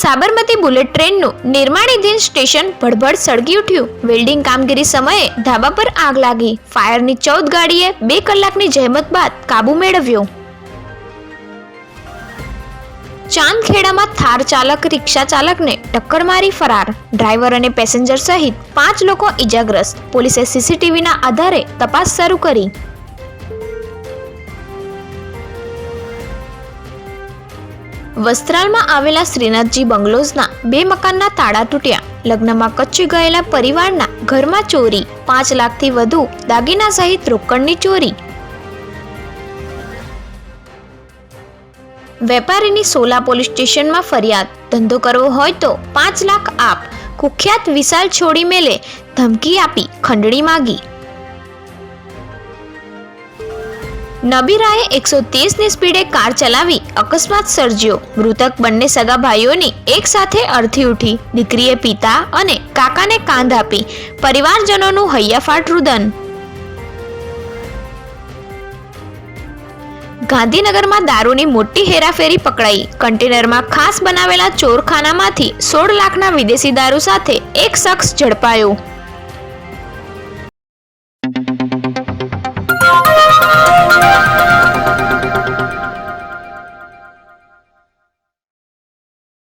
Sabarmati bullet ટ્રેનનું નિર્માણાધીન station ભડભડ સળગી ઉઠ્યું. વેલ્ડિંગ કામગીરી સમયે ધાબા પર આગ લાગી. ફાયરની ચૌદ ગાડીએ બે કલાકની જહેમત બાદ કાબુ મેળવ્યો. ચાંદખેડામાં થાર ચાલક, રિક્ષા ચાલકને ટક્કર મારી ફરાર. ડ્રાઈવર અને પેસેન્જર સહિત પાંચ લોકો ઈજાગ્રસ્ત. પોલીસે સીસીટીવીના આધારે તપાસ શરૂ કરી. વસ્ત્રાલમાં આવેલા શ્રીનાથજી બંગલોઝના બે મકાનના તાળા તૂટ્યા. લગ્નમાં કચ્છી ગયેલા પરિવારના ઘરમાં ચોરી, પાંચ લાખથી વધુ દાગીના સહિત રોકડની ચોરી. વેપારીની સોલા પોલીસ સ્ટેશનમાં ફરિયાદ, ધંધો કરવો હોય તો પાંચ લાખ આપ. કુખ્યાત વિશાલ છોડી મેલે ધમકી આપી, ખંડણી માગી. નબીરાએ એકસો ત્રીસની સ્પીડે કાર ચલાવી અકસ્માત સર્જ્યો. મૃતક બંને સગા ભાઈઓની એક સાથે અર્થી ઉઠી. દીકરીએ પિતા અને કાકાને કાંધ આપી પરિવારજનોનું હૈયાફાટ રુદન. ગાંધીનગરમાં દારૂની મોટી હેરાફેરી પકડાઈ. કન્ટેનરમાં ખાસ બનાવેલા ચોરખાનામાંથી સોળ લાખના વિદેશી દારૂ સાથે એક શખ્સ ઝડપાયો.